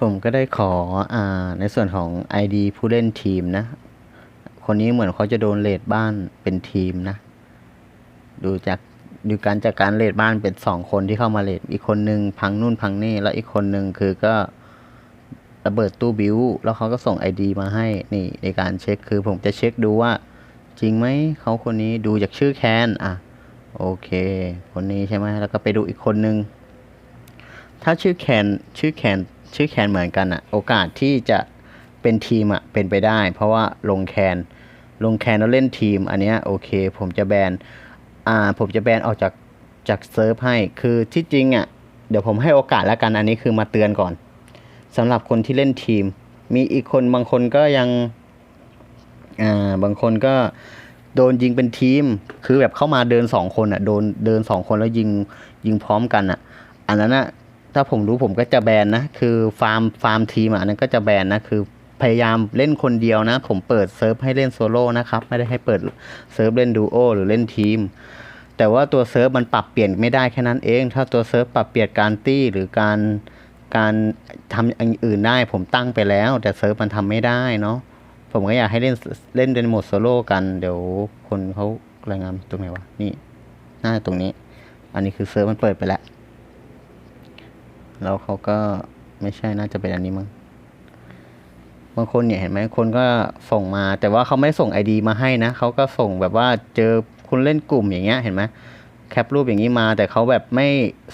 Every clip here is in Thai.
ผมก็ได้ขออ่าในส่วนของ ID ผู้เล่นทีมนะ คนนี้เหมือนเขาจะโดนเลดบ้านเป็นทีมนะ ดูจากดูการจัดการเลดบ้านเป็นสองคนที่เข้ามาเลดอีกคนนึงพังนู่นพังนี่แล้วอีกคนนึงคือก็ระเบิดตู้บิวแล้วเขาก็ส่ง ID มาให้นี่ในการเช็คคือผมจะเช็คดูว่า จริงไหมเขาคนนี้ดูจากชื่อแคนอะโอเค คนนี้ใช่ไหมแล้วก็ไปดูอีกคนนึง ถ้าชื่อแคนชื่อแคน ชื่อแคนเหมือนกันอะโอกาสที่จะเป็นทีมอะเป็นไปได้ เพราะว่าลงแคนลงแคนแล้วเล่นทีม อันเนี้ยโอเค ผมจะแบนอ่าผมจะแบนออกจากจากเซิร์ฟให้คือที่จริงอะเดี๋ยวผมให้โอกาสแล้วกันอันนี้คือมาเตือนก่อนสำหรับคนที่เล่นทีม มีอีกคนบางคนก็ยังอ่าบางคนก็โดนยิงเป็นทีม คือแบบเข้ามาเดินสองคนอะโดนเดินสองคนแล้วยิงยิงพร้อมกันอะอันนั้นอะ ถ้าผมรู้ผมก็จะแบนนะ คือฟาร์มฟาร์มทีมอะอันนั้นก็จะแบนนะ คือพยายามเล่นคนเดียวนะ ผมเปิดเซิร์ฟให้เล่นโซโล่นะครับ ไม่ได้ให้เปิดเซิร์ฟเล่นดูโอหรือเล่นทีม แต่ว่าตัวเซิร์ฟมันปรับเปลี่ยนไม่ได้แค่นั้นเอง ถ้าตัวเซิร์ฟปรับเปลี่ยนการตี้หรือการการทำอย่างอื่นได้ผมตั้งไปแล้ว แต่เซิร์ฟมันทำไม่ได้เนาะผมก็อยากให้เล่นเล่นเป็นโหมดโซโล่กันเดี๋ยวคนเขารายงานตรงไหนวะนี่หน้าตรงนี้ อันนี้คือเซิร์ฟมันเปิดไปแล้ว แล้วเขาก็ไม่ใช่น่าจะเป็นอันนี้มั้งบางคนเนี่ยเห็นไหมคนก็ส่งมา แต่ว่าเขาไม่ส่งไอดีมาให้นะเขาก็ส่งแบบว่าเจอคุณเล่นกลุ่มอย่างเงี้ยเห็นไหมแคปรูปอย่างนี้มา แต่เขาแบบไม่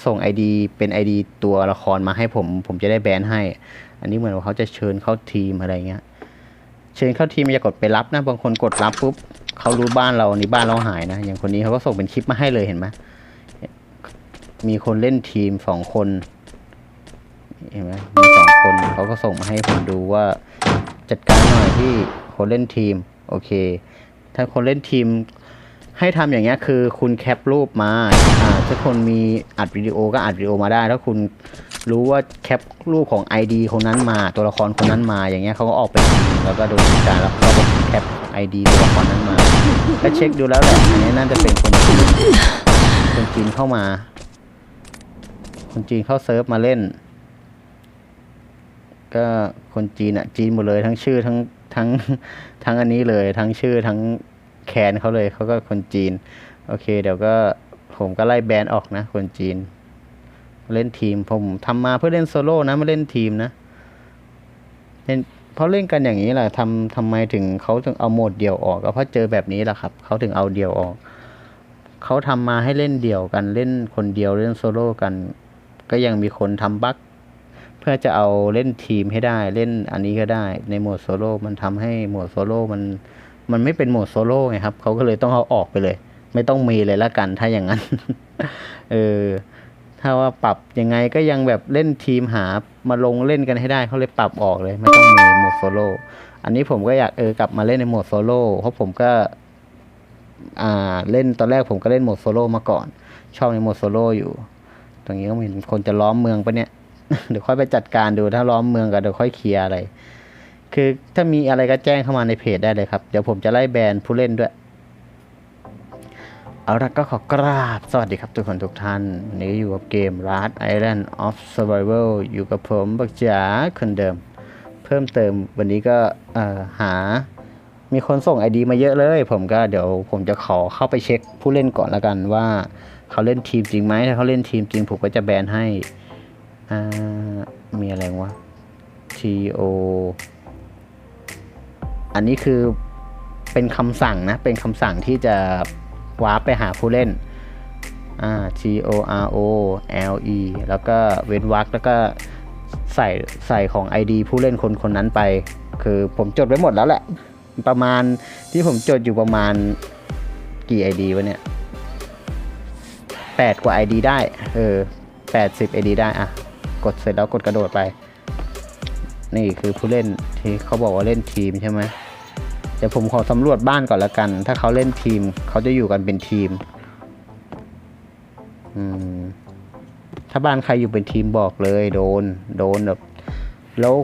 ส่งไอดีเป็นไอดีตัวละครมาให้ผม ผมจะได้แบนให้ อันนี้เหมือนว่าเขาจะเชิญเข้าทีมอะไรเงี้ยเชิญเข้าทีมอย่ากดไปรับนะบางคนกดรับปุ๊บเขารู้บ้านเรานี่บ้านเราหายนะ อย่างคนนี้เขาก็ส่งเป็นคลิปมาให้เลยเห็นไหมมีคนเล่นทีมสองคน เห็นไหมมีสองคนเขาก็ส่งมาให้ผมดูว่า จัดการหน่อยที่คนเล่นทีม โอเค ถ้าคนเล่นทีมให้ทำอย่างเงี้ยคือคุณแคปรูปมาอ่าถ้าคนมีอัดวิดีโอก็อัดวิดีโอมาได้ ถ้าคุณรู้ว่าแคปรูปของ ID คนนั้นมา ตัวละครคนนั้นมาอย่างเงี้ยเขาก็ออกไปแล้วก็โดนจัดการแล้วก็แคป ID ตัวละครนั้นมาก็เช็คดูแล้วแหละอันนี้น่าจะเป็นคนจีนคนจีนเข้ามา คนจีนเข้าเซิร์ฟมาเล่น ก็คนจีนอะจีนหมดเลยทั้งชื่อทั้งทั้งทั้งอันนี้เลย ทั้งชื่อทั้งแคนเขาเลยเขาก็คนจีน โอเค เดี๋ยวก็ผมก็ไล่แบนออกนะ คนจีน เล่นทีมผมทำมาเพื่อเล่นโซโล่นะไม่เล่นทีมนะเล่นเพราะเล่นกันอย่างนี้แหละทำทำไมถึงเขาถึงเอาโหมดเดี่ยวออกก็เพราะเจอแบบนี้แหละครับเขาถึงเอาเดี่ยวออกเขาทำมาให้เล่นเดี่ยวกันเล่นคนเดียวเล่นโซโล่กัน ก็ยังมีคนทำบั๊ก เพื่อจะเอาเล่นทีมให้ได้เล่นอันนี้ก็ได้ในโหมดโซโล่มันทำให้โหมดโซโล่มันมันไม่เป็นโหมดโซโล่ไงครับเขาก็เลยต้องเอาออกไปเลย ไม่ต้องมีเลยละกันถ้าอย่างนั้น เออถ้าว่าปรับยังไงก็ยังแบบเล่นทีมหามาลงเล่นกันให้ได้เขาเลยปรับออกเลย ไม่ต้องมีโหมดโซโล่อันนี้ผมก็อยากเออกลับมาเล่นในโหมดโซโล่เพราะผมก็อ่าเล่นตอนแรกผมก็เล่นโหมดโซโล่มาก่อน ชอบในโหมดโซโล่อยู่ ตรงนี้ก็มีคนจะล้อมเมืองปะเนี่ย เดี๋ยวค่อยไปจัดการดูถ้าล้อมเมืองกันเดี๋ยวค่อยเคลียร์อะไร คือถ้ามีอะไรก็แจ้งเข้ามาในเพจได้เลยครับ เดี๋ยวผมจะไล่แบนผู้เล่นด้วย เอาละก็ขอกราบ สวัสดีครับทุกคนทุกท่าน วันนี้อยู่กับเกม Last Island of Survival อยู่กับผมบักจ๋าคนเดิม เพิ่มเติมวันนี้ก็หามีคนส่งไอดีมาเยอะเลย ผมก็เดี๋ยวผมจะขอเข้าไปเช็คผู้เล่นก่อนละกันว่า เขาเล่นทีมจริงไหมถ้าเขาเล่นทีมจริงผมก็จะแบนให้ มีอะไรวะ T O อันนี้คือเป็นคำสั่งนะ เป็นคำสั่งที่จะวาร์ปไปหาผู้เล่นอ่า T O R O L E แล้วก็เว้นวรรคแล้วก็ใส่ใส่ของ ID ผู้เล่นคนคนนั้นไป คือผมจดไว้หมดแล้วแหละ ประมาณที่ผมจดอยู่ประมาณกี่ ID วะเนี่ยแปดกว่า ID ได้ เออแปดสิบ ID ได้อะ กดเสร็จแล้วกดกระโดดไป นี่คือผู้เล่นที่เขาบอกว่าเล่นทีมใช่ไหมเดี๋ยวผมขอสำรวจบ้านก่อนละกัน ถ้าเขาเล่นทีมเขาจะอยู่กันเป็นทีมอืมถ้าบ้านใครอยู่เป็นทีมบอกเลยโดน โดนแบบแล้ว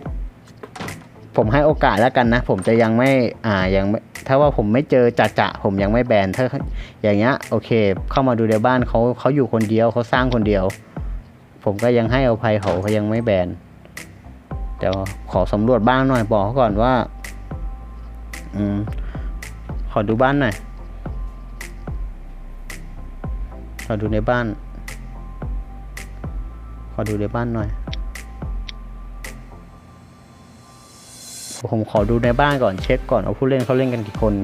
ผมให้โอกาสแล้วกันนะ ผมจะยังไม่อ่ายังไม่ถ้าว่าผมไม่เจอจะจะผมยังไม่แบนถ้าอย่างเงี้ยโอเค เข้ามาดูในบ้านเขาเขาอยู่คนเดียวเขาสร้างคนเดียว ผมก็ยังให้อภัยเขาเขายังไม่แบนเดี๋ยวขอสำรวจบ้านหน่อยบอกเขาก่อนว่า อืม ขอดูบ้านหน่อย ขอดูในบ้าน ขอดูในบ้านหน่อย ผมขอดูในบ้านก่อนเช็คก่อนว่าผู้เล่นเขาเล่นกันกี่คน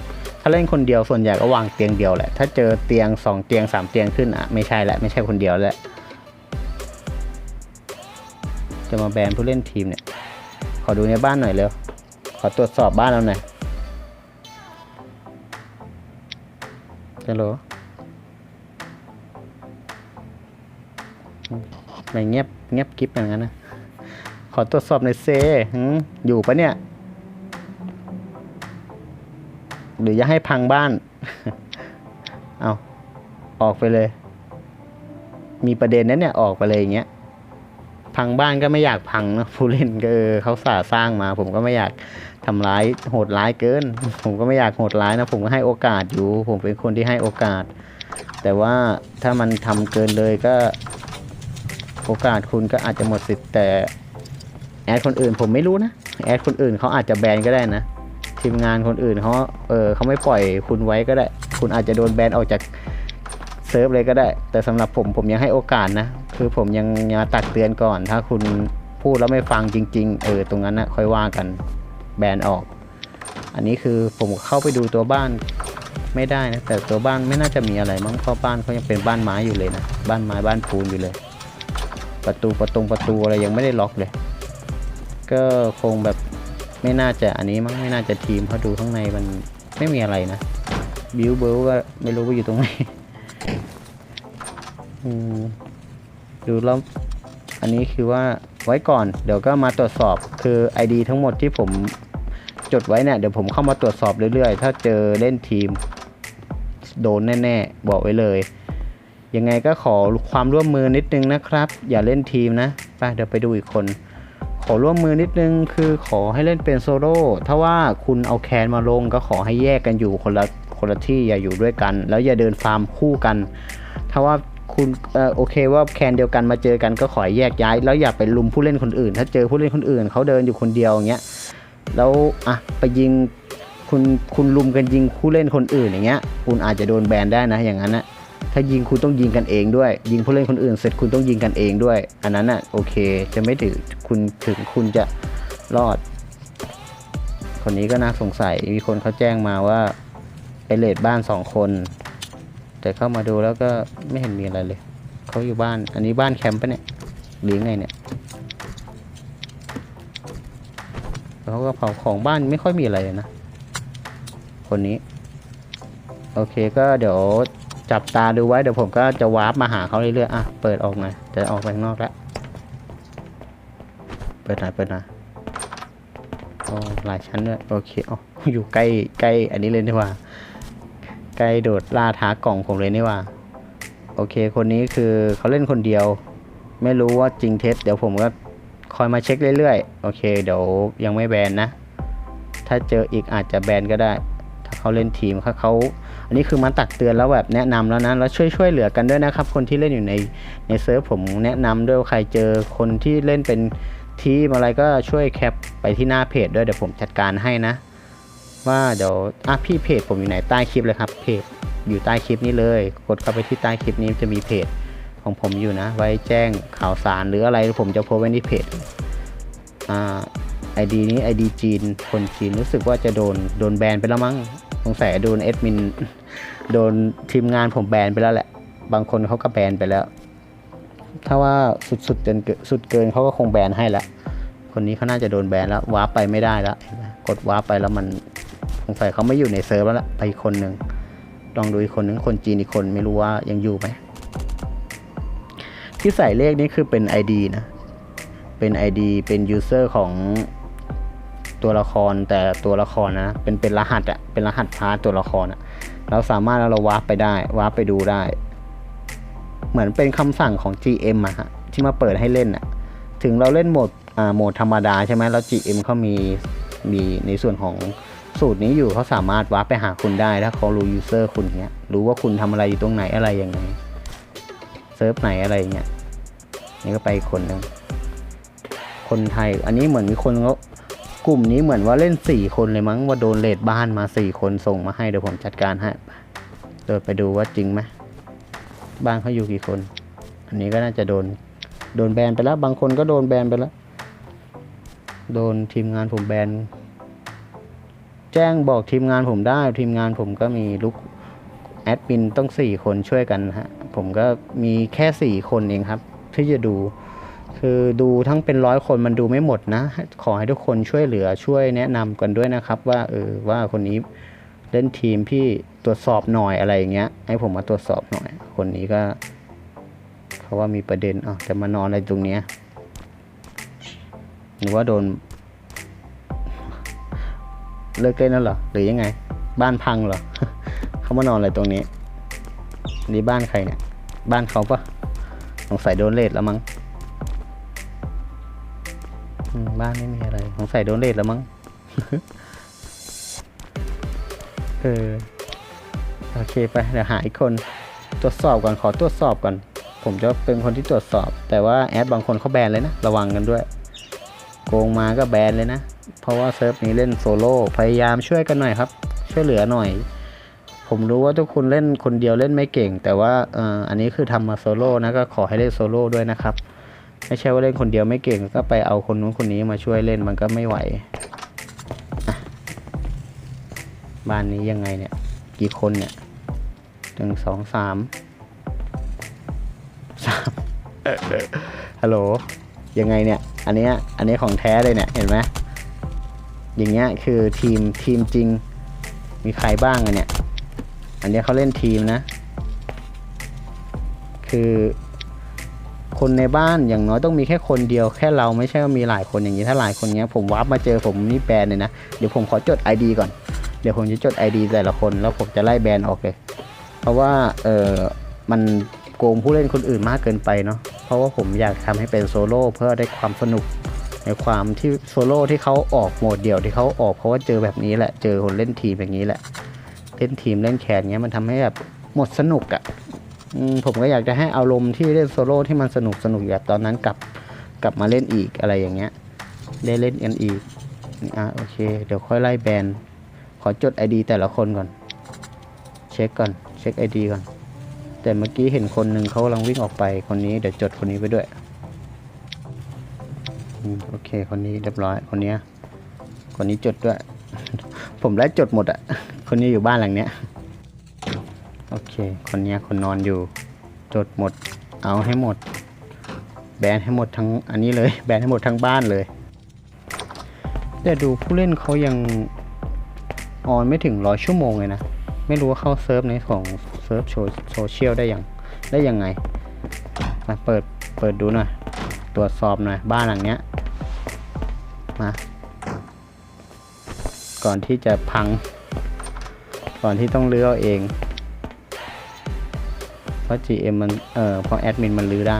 ถ้าเล่นคนเดียวส่วนใหญ่ก็วางเตียงเดียวแหละ ถ้าเจอเตียงสองเตียงสามเตียงขึ้นอะไม่ใช่แหละไม่ใช่คนเดียวแหละ จะมาแบนผู้เล่นทีมเนี่ย ขอดูในบ้านหน่อยเร็ว ขอตรวจสอบบ้านเราหน่อยฮัลโหลไม่เงียบเงียบกิ๊บอย่างนั้นนะ ขอตรวจสอบหน่อยเซอยู่ปะเนี่ย หรือจะให้พังบ้าน เอาออกไปเลย มีประเด็นนั้นเนี่ย ออกไปเลยอย่างเงี้ย พังบ้านก็ไม่อยากพังนะผู้เล่นก็เขาสาสร้างมา ผมก็ไม่อยากทำร้ายโหดร้ายเกิน ผมก็ไม่อยากโหดร้ายนะ ผมก็ให้โอกาสอยู่ ผมเป็นคนที่ให้โอกาส แต่ว่าถ้ามันทำเกินเลยก็ โอกาสคุณก็อาจจะหมดสิทธิ์แต่แอดคนอื่นผมไม่รู้นะแอดคนอื่นเขาอาจจะแบนก็ได้นะทีมงานคนอื่นเขาเออเขาไม่ปล่อยคุณไว้ก็ได้ คุณอาจจะโดนแบนออกจาก เซิร์ฟเลยก็ได้ แต่สำหรับผมผมยังให้โอกาสนะ คือผมยังยังตักเตือนก่อน ถ้าคุณพูดแล้วไม่ฟังจริง ๆ เออตรงนั้นนะค่อยว่ากันแบนออก อันนี้คือผมเข้าไปดูตัวบ้านไม่ได้นะ แต่ตัวบ้านไม่น่าจะมีอะไรมั้งเพราะบ้านเขายังเป็นบ้านไม้อยู่เลยนะ บ้านไม้บ้านปูนอยู่เลย ประตูประตงประตูอะไรยังไม่ได้ล็อกเลย ก็คงแบบไม่น่าจะอันนี้มั้งไม่น่าจะทีมเพราะดูข้างในมันไม่มีอะไรนะ บิวเบิลก็ไม่รู้ว่าอยู่ตรงไหน อืมดูแล้วอันนี้คือว่าไว้ก่อน เดี๋ยวก็มาตรวจสอบคือ ID ทั้งหมดที่ผมจดไว้เนี่ยเดี๋ยวผมเข้ามาตรวจสอบเรื่อยๆ ถ้าเจอเล่นทีม โดนแน่ๆ บอกไว้เลย ยังไงก็ขอความร่วมมือนิดนึงนะครับ อย่าเล่นทีมนะไปเดี๋ยวไปดูอีกคน ขอร่วมมือนิดนึงคือขอให้เล่นเป็นโซโล่ถ้าว่าคุณเอาแคนมาลงก็ขอให้แยกกันอยู่คนละ คนละที่อย่าอยู่ด้วยกัน แล้วอย่าเดินฟาร์มคู่กัน ถ้าว่าคุณออโอเคว่าแคนเดียวกันมาเจอกันก็ขอแยกย้าย แล้วอย่าไปลุมผู้เล่นคนอื่น ถ้าเจอผู้เล่นคนอื่นเขาเดินอยู่คนเดียวอย่างเงี้ยแล้วอะไปยิงคุณคุณลุมกันยิงผู้เล่นคนอื่นอย่างเงี้ย คุณอาจจะโดนแบนได้นะอย่างนั้นนะถ้ายิงคุณต้องยิงกันเองด้วย ยิงผู้เล่นคนอื่นเสร็จคุณต้องยิงกันเองด้วย อันนั้นอะโอเคจะไม่ถึงคุณถึงคุณจะรอด คนนี้ก็น่าสงสัยมีคนเขาแจ้งมาว่า เลดบ้านสองคน แต่เข้ามาดูแล้วก็ไม่เห็นมีอะไรเลย เขาอยู่บ้าน อันนี้บ้านแคมป์ปะเนี่ยหรือไงเนี่ยเขาก็เผาของบ้านไม่ค่อยมีอะไรเลยนะ คนนี้ โอเคก็เดี๋ยวจับตาดูไว้เดี๋ยวผมก็จะวาร์ปมาหาเขาเรื่อยๆอะเปิดออกหน่อยจะออกไปข้างนอกแล้วเปิดหน่อยเปิดหน่อยโอ้หลายชั้นด้วยโอเคอ๋ออยู่ใกล้ใกล้อันนี้เลยนี่หว่า กลโดดล่าท้ากล่องผมเลยนี่ว่า โอเค คนนี้คือเขาเล่นคนเดียว ไม่รู้ว่าจริงเท็จเดี๋ยวผมก็คอยมาเช็คเรื่อยๆ โอเค เดี๋ยวยังไม่แบนนะ ถ้าเจออีกอาจจะแบนก็ได้ ถ้าเขาเล่นทีมถ้าเขาอันนี้คือมาตักเตือนแล้วแบบแนะนำแล้วนะ แล้วช่วยช่วยเหลือกันด้วยนะครับ คนที่เล่นอยู่ในในเซิร์ฟผมแนะนำด้วยใครเจอคนที่เล่นเป็นทีมอะไรก็ช่วยแคปไปที่หน้าเพจด้วยเดี๋ยวผมจัดการให้นะ ว่าเดี๋ยวอะพี่เพจผมอยู่ไหนใต้คลิปเลยครับเพจอยู่ใต้คลิปนี้เลย กดเข้าไปที่ใต้คลิปนี้จะมีเพจของผมอยู่นะ ไว้แจ้งข่าวสารหรืออะไรผมจะโพสไว้ในเพจอ่าไอดีนี้ไอดีจีนคนจีนรู้สึกว่าจะโดนโดนแบนไปแล้วมั้งสงสัยโดนเอดมินโดนทีมงานผมแบนไปแล้วแหละ บางคนเขาก็แบนไปแล้ว ถ้าว่าสุดๆจนเกินสุดเกินเขาก็คงแบนให้ล้วคนนี้เขาน่าจะโดนแบนแล้ววาร์ปไปไม่ได้แล้วกดวาร์ปไปแล้วมัน งสัยเขาไม่อยู่ในเซิร์ฟแล้วล่ะ ไปคนหนึ่งลองดูอีกคนหนึ่งคนจีนอีกคนไม่รู้ว่ายังอยู่ไหมที่ใส่เลขนี้คือเป็น ID นะ เป็น ID เป็น user ของตัวละครแต่ตัวละครนะ เป็นเป็นรหัสอะเป็นรหัสพาร์ทตัวละครอะเราสามารถเราวาร์ปไปได้วาร์ปไปดูได้ เหมือนเป็นคำสั่งของ GM อะฮะที่มาเปิดให้เล่นอะถึงเราเล่นโหมดอ่าโหมดธรรมดาใช่ไหมแล้ว GM เขามีมีในส่วนของ สูตรนี้อยู่เขาสามารถวาร์ปไปหาคุณได้ถ้าเขารู้ user คุณเนี้ยรู้ว่าคุณทำอะไรอยู่ตรงไหนอะไรยังไงเซิร์ฟไหนอะไรเงี้ยนี่ก็ไปคนหนึ่งคนไทย อันนี้เหมือนมีคนเขากลุ่มนี้เหมือนว่าเล่นสี่คนเลยมั้งว่าโดนเลดบ้านมาสี่คนส่งมาให้เดี๋ยวผมจัดการให้เดินไปดูว่าจริงไหมบ้านเขาอยู่กี่คน อันนี้ก็น่าจะโดนโดนแบนไปแล้ว บางคนก็โดนแบนไปแล้ว โดนทีมงานผมแบน แจ้งบอกทีมงานผมได้ ทีมงานผมก็มีลูกแอดมินต้องสี่คนช่วยกันฮะผมก็มีแค่สี่คนเองครับ ที่จะดู คือดูทั้งเป็นร้อยคนมันดูไม่หมดนะ ขอให้ทุกคนช่วยเหลือช่วยแนะนำกันด้วยนะครับ ว่าเออว่าคนนี้เล่นทีมพี่ตรวจสอบหน่อยอะไรอย่างเงี้ย ให้ผมมาตรวจสอบหน่อย คนนี้ก็เขาะว่ามีประเด็นอะจะมานอนอะไรตรงเนี้ยหรือว่าโดน เลิกเล่นแล้วเหรอหรือยังไง บ้านพังเหรอเขามานอนอะไรตรงนี้ นี่บ้านใครเนี่ย บ้านเขาปะสงสัยโดนเลทแล้วมั้งบ้านไม่มีอะไรสงสัยโดนเลทแล้วมั้งเออโอเคไปเดี๋ยวหาอีกคนตรวจสอบก่อนขอตรวจสอบก่อน ผมจะเป็นคนที่ตรวจสอบ แต่ว่าแอดบางคนเขาแบนเลยนะ ระวังกันด้วย โกงมาก็แบนเลยนะ เพราะว่าเซิร์ฟนี้เล่นโซโล่พยายามช่วยกันหน่อยครับ ช่วยเหลือหน่อย ผมรู้ว่าทุกคนเล่นคนเดียวเล่นไม่เก่ง แต่ว่าอออันนี้คือทำมาโซโล่นะก็ขอให้เล่นโซโล่ด้วยนะครับ ไม่ใช่ว่าเล่นคนเดียวไม่เก่งก็ไปเอาคนนู้นคนนี้มาช่วยเล่นมันก็ไม่ไหวบ้านนี้ยังไงเนี่ย กี่คนเนี่ยหนึ่งสองสามสามฮัลโหลยังไงเนี่ย อันนี้อันนี้ของแท้เลยเนี่ย เห็นไหม อย่างเงี้ยคือทีมทีมจริง มีใครบ้างอะเนี่ย อันเนี้ยเขาเล่นทีมนะ คือคนในบ้านอย่างน้อยต้องมีแค่คนเดียวแค่เราไม่ใช่ว่ามีหลายคนอย่างนี้ถ้าหลายคนเนี้ยผมวาร์ปมาเจอผมนี่แบนเลยนะ เดี๋ยวผมขอจด ID ก่อน เดี๋ยวผมจะจด ID แต่ละคนแล้วผมจะไล่แบนออกเลย เพราะว่าเออมันโกงผู้เล่นคนอื่นมากเกินไปเนาะเพราะว่าผมอยากทำให้เป็นโซโล่เพื่อได้ความสนุก ในความที่โซโล่ที่เขาออกโหมดเดี่ยวที่เขาออกเพราะว่าเจอแบบนี้แหละ เจอคนเล่นทีมอย่างนี้แหละ เล่นทีมเล่นแขนเงี้ยมันทำให้แบบหมดสนุกอะ่ะผมก็อยากจะให้อารมณ์ที่เล่นโซโล่ที่มันสนุกสนุกแบบตอนนั้นกลับกลับมาเล่นอีกอะไรอย่างเงี้ย ได้เล่นกันอีกอะโอเค เดี๋ยวค่อยไล่แบนขอจด ID แต่ละคนก่อน เช็คก่อน เช็ค ID ก่อน แต่เมื่อกี้เห็นคนหนึ่งเขากำลังวิ่งออกไปคนนี้เดี๋ยวจดคนนี้ไปด้วย โอเค คนนี้เรียบร้อย คนนี้ คนนี้จดด้วย ผมได้จดหมดอะคนนี้อยู่บ้านหลังเนี้ย โอเค คนนี้คนนอนอยู่ จดหมด เอาให้หมด แบนให้หมดทั้งอันนี้เลย แบนให้หมดทั้งบ้านเลย แต่ดูผู้เล่นเขายังออนไม่ถึงร้อยชั่วโมงเลยนะ ไม่รู้ว่าเข้าเซิร์ฟในของเซิร์ฟโซโซเชียลได้ยังได้ยังไงมาเปิดเปิดดูหน่อย ตรวจสอบหน่อย บ้านหลังเนี้ย มา ก่อนที่จะพัง ก่อนที่ต้องรื้อเอาเอง เพราะ GM มัน เอ่อ เพราะแอดมินมันรื้อได้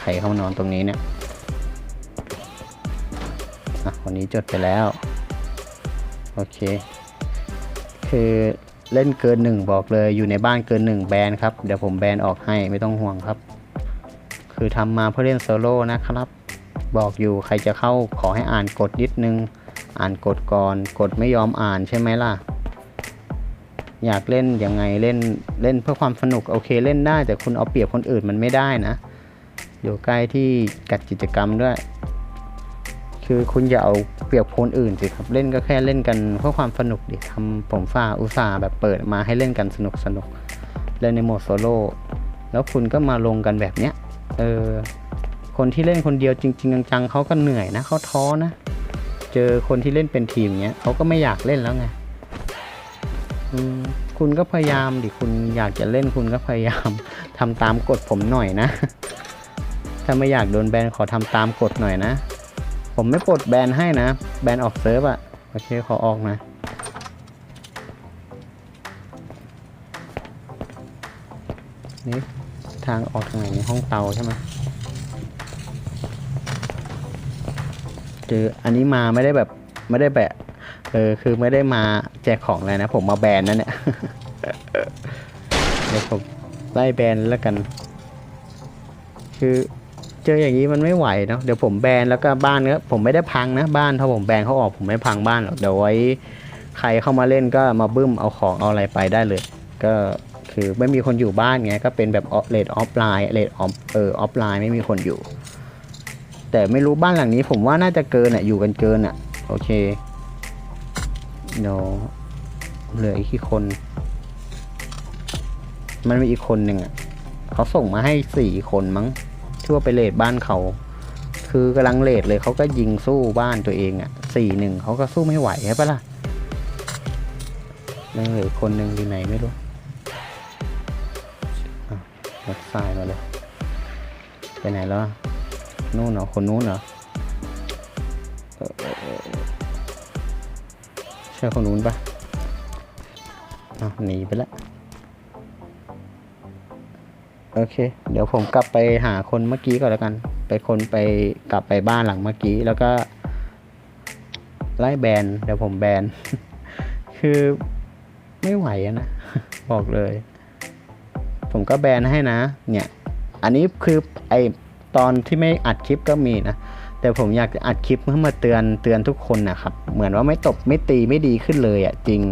ใครเข้ามานอนตรงนี้เนี่ยอะวันนี้จดไปแล้ว โอเค คือเล่นเกินหนึ่งบอกเลยอยู่ในบ้านเกินหนึ่งแบนครับ เดี๋ยวผมแบนออกให้ไม่ต้องห่วงครับ คือทำมาเพื่อเล่นโซโล่นะครับ บอกอยู่ใครจะเข้าขอให้อ่านกฎนิดนึง อ่านกฎก่อนกฎไม่ยอมอ่านใช่ไหมล่ะ อยากเล่นยังไงเล่นเล่นเพื่อความสนุกโอเคเล่นได้ แต่คุณเอาเปรียบคนอื่นมันไม่ได้นะ อยู่ใกล้ที่กัดกิจกรรมด้วย คือคุณอย่าเอาเปรียบคนอื่นสิครับเล่นก็แค่เล่นกันเพื่อความสนุกดิทำผมฝ่าอุตส่าห์แบบเปิดมาให้เล่นกันสนุกสนุกเล่นในโหมดโซโล่แล้วคุณก็มาลงกันแบบเนี้ยเออ คนที่เล่นคนเดียวจริง ๆ จังๆเขาก็เหนื่อยนะเขาท้อนะ เจอคนที่เล่นเป็นทีมเนี้ยเขาก็ไม่อยากเล่นแล้วไงคุณก็พยายามดิคุณอยากจะเล่นคุณก็พยายามทำตามกฎผมหน่อยนะ ถ้าไม่อยากโดนแบนขอทำตามกฎหน่อยนะ ผมไม่ปลดแบนให้นะ แบนออกเซิร์ฟอะโอเคขอออกนะนี่ทางออกทางไหนในห้องเตาใช่ไหม คืออันนี้มาไม่ได้แบบไม่ได้แบบเออคือไม่ได้มาแจกของอะไรนะ ผมมาแบนนั่นเนี่ยเดี๋ยวผมไล่แบนแล้วกัน คือเจออย่างนี้มันไม่ไหวเนาะเดี๋ยวผมแบนแล้วก็บ้านก็ผมไม่ได้พังนะบ้านถ้าผมแบนเขาออกผมไม่พังบ้านหรอกเดี๋ยวไว้ใครเข้ามาเล่นก็มาบึ้มเอาของเอาอะไรไปได้เลย ก็คือไม่มีคนอยู่บ้านไงก็เป็นแบบเลดออฟไลน์เลดออฟเออออฟไลน์ไม่มีคนอยู่ แต่ไม่รู้บ้านหลังนี้ ผมว่าน่าจะเกินอะ อยู่กันเกินอะ โอเคเดี๋ยวเหลืออีกกี่คน มันมีอีกคนหนึ่งอะเขาส่งมาให้สี่คนมั้งที่ว่าไปเลดบ้านเขา คือกำลังเลดเลยเขาก็ยิงสู้บ้านตัวเองอะสี่หนึ่งเขาก็สู้ไม่ไหวใช่ปะล่ะยังเหลือคนหนึ่งอยู่ไหนไม่รู้อะรถสายมาเลย ไปไหนแล้ว นู่นเหรอคนนู้นเหรอใช่คนนู้นปะหนีไปละโอเค เดี๋ยวผมกลับไปหาคนเมื่อกี้ก่อนแล้วกัน ไปคนไปกลับไปบ้านหลังเมื่อกี้แล้วก็ ไล่แบนเดี๋ยวผมแบน คือไม่ไหวะนะ บอกเลย ผมก็แบนให้นะ เนี่ย อันนี้คือไอ ตอนที่ไม่อัดคลิปก็มีนะ แต่ผมอยากจะอัดคลิปเพื่อมาเตือนเตือนทุกคนนะครับ เหมือนว่าไม่ตบไม่ตีไม่ดีขึ้นเลยอะ่ะจริง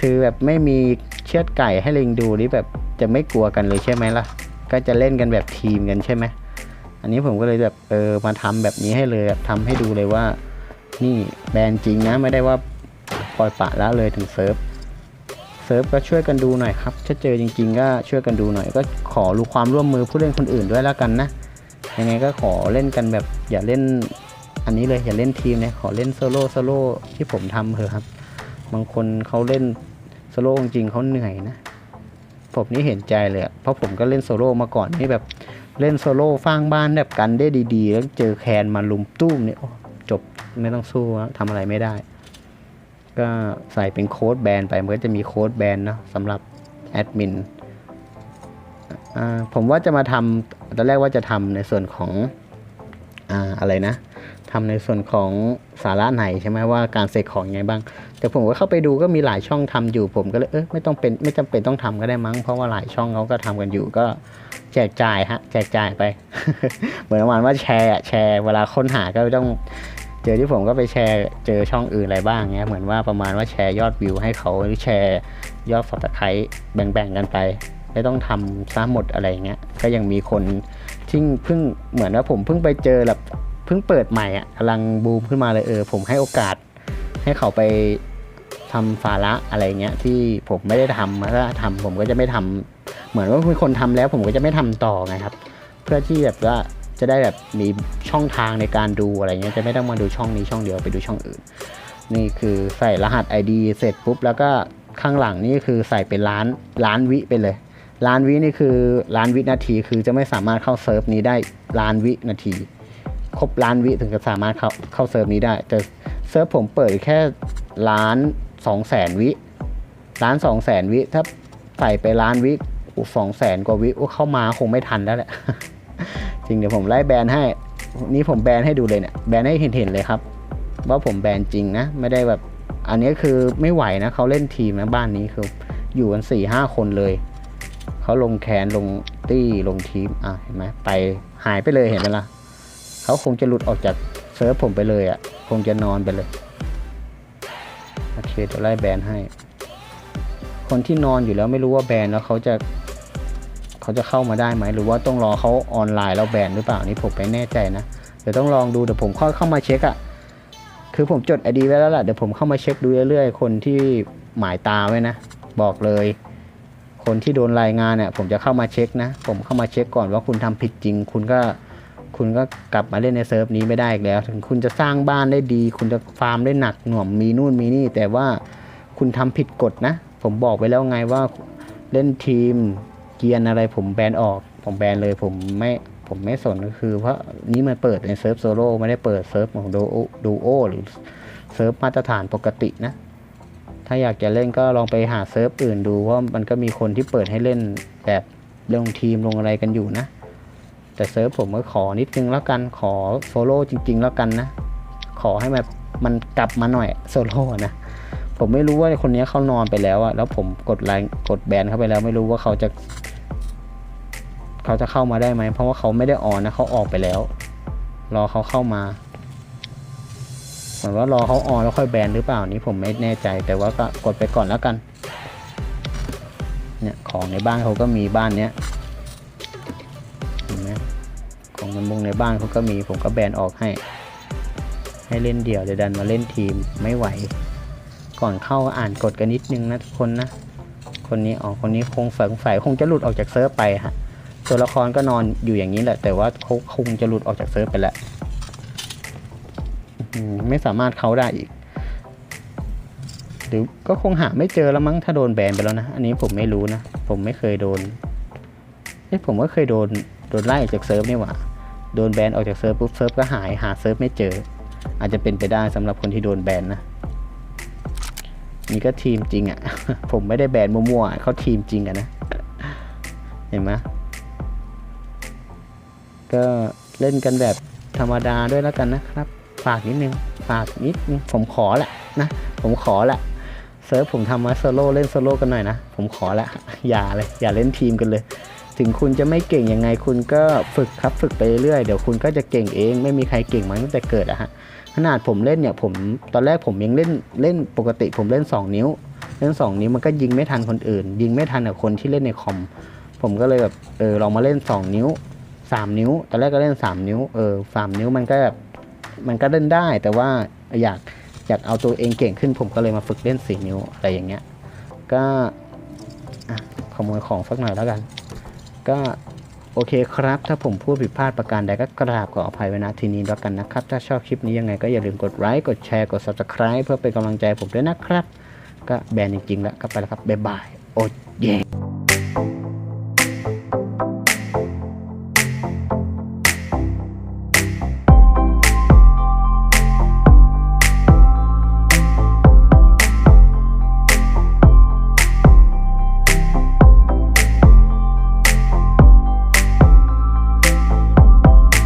คือแบบไม่มีเชือดไก่ให้ลิงดูนี่แบบจะไม่กลัวกันเลยใช่ไหมล่ะ ก็จะเล่นกันแบบทีมกันใช่ไหมอันนี้ผมก็เลยแบบเออมาทำแบบนี้ให้เลยแบบทำให้ดูเลยว่า นี่แบนจริงนะไม่ได้ว่าปล่อยปะละเลยถึงเซิร์ฟ เซิร์ฟก็ช่วยกันดูหน่อยครับ ถ้าเจอจริงๆ ก็ช่วยกันดูหน่อย ก็ขอรู้ความร่วมมือผู้เล่นคนอื่นด้วยแล้วกันนะ ยังไงก็ขอเล่นกันแบบอย่าเล่นอันนี้เลยอย่าเล่นทีมเนะขอเล่นโซโล่โซโล่ที่ผมทำเถอะครับ บางคนเขาเล่นโซโล่จริงเขาเหนื่อยนะ ผมนี่เห็นใจเลย เพราะผมก็เล่นโซโล่มาก่อนนี่แบบเล่นโซโล่ฟางบ้านแบบกันได้ดีๆ แล้วเจอแคนมาลุมตุ้มเนี่ยจบไม่ต้องสู้ทำอะไรไม่ได้ ก็ใส่เป็นโค้ดแบนไปมันก็จะมีโค้ดแบนเนอะสำหรับแอดมินผมว่าจะมาทำตอนแรกว่าจะทำในส่วนของออะไรนะทำในส่วนของสาระไหนใช่ไหมว่าการเสกของยังไงบ้าง แต่ผมก็เข้าไปดูก็มีหลายช่องทำอยู่ ผมก็เลยเออไม่ต้องเป็นไม่จำเป็นต้องทำก็ได้มั้งเพราะว่าหลายช่องเขาก็ทำกันอยู่ก็แจกจ่ายฮะแจกจ่ายไป เหมือนประมาณว่าแชร์แชร์เวลาค้นหาก็ต้อง จอที่ผมก็ไปแชร์เจอช่องอื่นอะไรบ้างเงี้ยเหมือนว่าประมาณว่าแชร์ยอดวิวให้เขาหรือแชร์ยอดสับตะไคร้แบ่งๆกันไป ไม่ต้องทำซ้ำหมดอะไรเงี้ยก็ยังมีคนที่เพิ่งเหมือนว่าผมเพิ่งไปเจอแบบเพิ่งเปิดใหม่อะกำลังบูมขึ้นมาเลยเออผมให้โอกาส ให้เขาไปทำสาระอะไรเงี้ยที่ผมไม่ได้ทำแล้วก็ทำผมก็จะไม่ทำเหมือนว่ามีคนทำแล้วผมก็จะไม่ทำต่อไงครับ เพื่อที่แบบว่า จะได้แบบมีช่องทางในการดูอะไรเงี้ยจะไม่ต้องมาดูช่องนี้ช่องเดียวไปดูช่องอื่น นี่คือใส่รหัส ID เสร็จปุ๊บแล้วก็ข้างหลังนี่คือใส่เป็นล้านล้านวิไปเลยล้านวินี่คือล้านวินาทีคือจะไม่สามารถเข้าเซิร์ฟนี้ได้ล้านวินาทีครบล้านวิถึงจะสามารถเข้าเข้าเซิร์ฟนี้ได้ แต่เซิร์ฟผมเปิดแค่ล้านสองแสนวิล้านสองแสนวิถ้าใส่ไปล้านวิสองแสนกว่าวิเข้ามาคงไม่ทันแล้วแหละ จริงเดี๋ยวผมไล่แบนให้ นี่ผมแบนให้ดูเลยเนี่ย แบนให้เห็นๆเลยครับ ว่าผมแบนจริงนะ ไม่ได้แบบ อันนี้คือไม่ไหวนะเขาเล่นทีมนะบ้านนี้คืออยู่กันสี่ห้าคนเลย เขาลงแคนลงตี้ลงทีม อะเห็นไหมไปหายไปเลยเห็นไหมล่ะเขาคงจะหลุดออกจากเซิร์ฟผมไปเลยอะ คงจะนอนไปเลย โอเคเดี๋ยวไล่แบนให้ คนที่นอนอยู่แล้วไม่รู้ว่าแบนแล้วเขาจะ เขาจะเข้ามาได้ไหม หรือว่าต้องรอเขาออนไลน์แล้วแบนหรือเปล่านี่ผมไม่แน่ใจนะ เดี๋ยวต้องลองดูเดี๋ยวผมเข้าเข้ามาเช็คอะคือผมจดไอดีไว้แล้วล่ะเดี๋ยวผมเข้ามาเช็คดูเรื่อยๆ คนที่หมายตาไว้นะ บอกเลย คนที่โดนรายงานเนี่ยผมจะเข้ามาเช็คนะ ผมเข้ามาเช็คก่อนว่าคุณทำผิดจริง คุณก็คุณก็กลับมาเล่นในเซิร์ฟนี้ไม่ได้อีกแล้ว ถึงคุณจะสร้างบ้านได้ดี คุณจะฟาร์มได้หนักหน่วมมีนู่นมีนี่ แต่ว่าคุณทำผิดกฎนะ ผมบอกไว้แล้วไงว่าเล่นทีม เกียร์อะไรผมแบนออก ผมแบนเลยผมไม่ผมไม่สนก็คือ เพราะนี้มันเปิดในเซิร์ฟโซโล่ไม่ได้เปิดเซิร์ฟของดูโอดูโอหรือเซิร์ฟมาตรฐานปกตินะ ถ้าอยากจะเล่นก็ลองไปหาเซิร์ฟอื่นดูว่ามันก็มีคนที่เปิดให้เล่นแบบลงทีมลงอะไรกันอยู่นะ แต่เซิร์ฟผมก็ขอนิดนึงแล้วกันขอโซโล่จริง ๆ แล้วกันนะ ขอให้แบบมันกลับมาหน่อยโซโล่นะผมไม่รู้ว่าคนนี้เขานอนไปแล้วอะแล้วผมกดไลน์กดแบนเข้าไปแล้วไม่รู้ว่าเขาจะ เขาจะเข้ามาได้ไหม เพราะว่าเขาไม่ได้ออนนะเขาออกไปแล้ว รอเขาเข้ามาเหมือนว่ารอเขาออนแล้วค่อยแบนหรือเปล่านี่ผมไม่แน่ใจแต่ว่าก็กดไปก่อนแล้วกัน เนี่ยของในบ้านเขาก็มีบ้านเนี้ยเห็นไหมของในมุงในบ้านเขาก็มีผมก็แบนออกให้ ให้เล่นเดี่ยวเดี๋ยวดันมาเล่นทีมไม่ไหว ก่อนเข้าอ่านกฎกันนิดนึงนะทุกคนนะ คนนี้อ๋อคนนี้คงฝังฝ่ายคงจะหลุดออกจากเซิร์ฟไปฮะ ตัวละครก็นอนอยู่อย่างนี้แหละ แต่ว่าเขาคงจะหลุดออกจากเซิร์ฟไปแล้วไม่สามารถเข้าได้อีก หรือก็คงหาไม่เจอแล้วมั้งถ้าโดนแบนไปแล้วนะ อันนี้ผมไม่รู้นะ ผมไม่เคยโดนเอ้ผมก็เคยโดนโดนไล่ออกจากเซิร์ฟนี่หว่าโดนแบนออกจากเซิร์ฟปุ๊บเซิร์ฟก็หายหาเซิร์ฟไม่เจอ อาจจะเป็นไปได้สำหรับคนที่โดนแบนนะนี่ก็ทีมจริงอะ่ะ ผมไม่ได้แบนมั่วๆเขาทีมจริงอะนะ เห็นไหม ก็เล่นกันแบบธรรมดาด้วยแล้วกันนะครับ ฝากนิดนึง ฝากนิดนึง ผมขอแหละนะ ผมขอแหละเซิร์ฟผมทำมาโซโล่เล่นโซโล่กันหน่อยนะ ผมขอละ อย่าเลย อย่าเล่นทีมกันเลย ถึงคุณจะไม่เก่งยังไงคุณก็ฝึกครับ ฝึกไปเรื่อยเดี๋ยวคุณก็จะเก่งเอง ไม่มีใครเก่งมาตั้งแต่เกิดอะฮะ ขนาดผมเล่นเนี่ยผมตอนแรกผมยังเล่นเล่นปกติผมเล่น 2 นิ้ว เล่น 2 นิ้วมันก็ยิงไม่ทันคนอื่น ยิงไม่ทันกับคนที่เล่นในคอม ผมก็เลยแบบเออลองมาเล่น 2 นิ้ว 3นิ้วตอนแรกก็เล่น3นิ้วเออสามนิ้วมันก็แบบมันก็เล่นได้ แต่ว่าอยากอยากเอาตัวเองเก่งขึ้นผมก็เลยมาฝึกเล่น4นิ้วอะไรอย่างเงี้ย ก็ขโมยของสักหน่อยแล้วกัน ก็โอเคครับ ถ้าผมพูดผิดพลาดประการใดก็กราบขออภัยไว้ณที่นี้แล้วกันนะครับ ถ้าชอบคลิปนี้ยังไงก็อย่าลืมกดไลค์กดแชร์กด subscribe เพื่อเป็นกำลังใจผมด้วยนะครับ ก็แบนจริงๆแล้วก็ไปแล้วครับ บ๊ายบาย โอ้เย่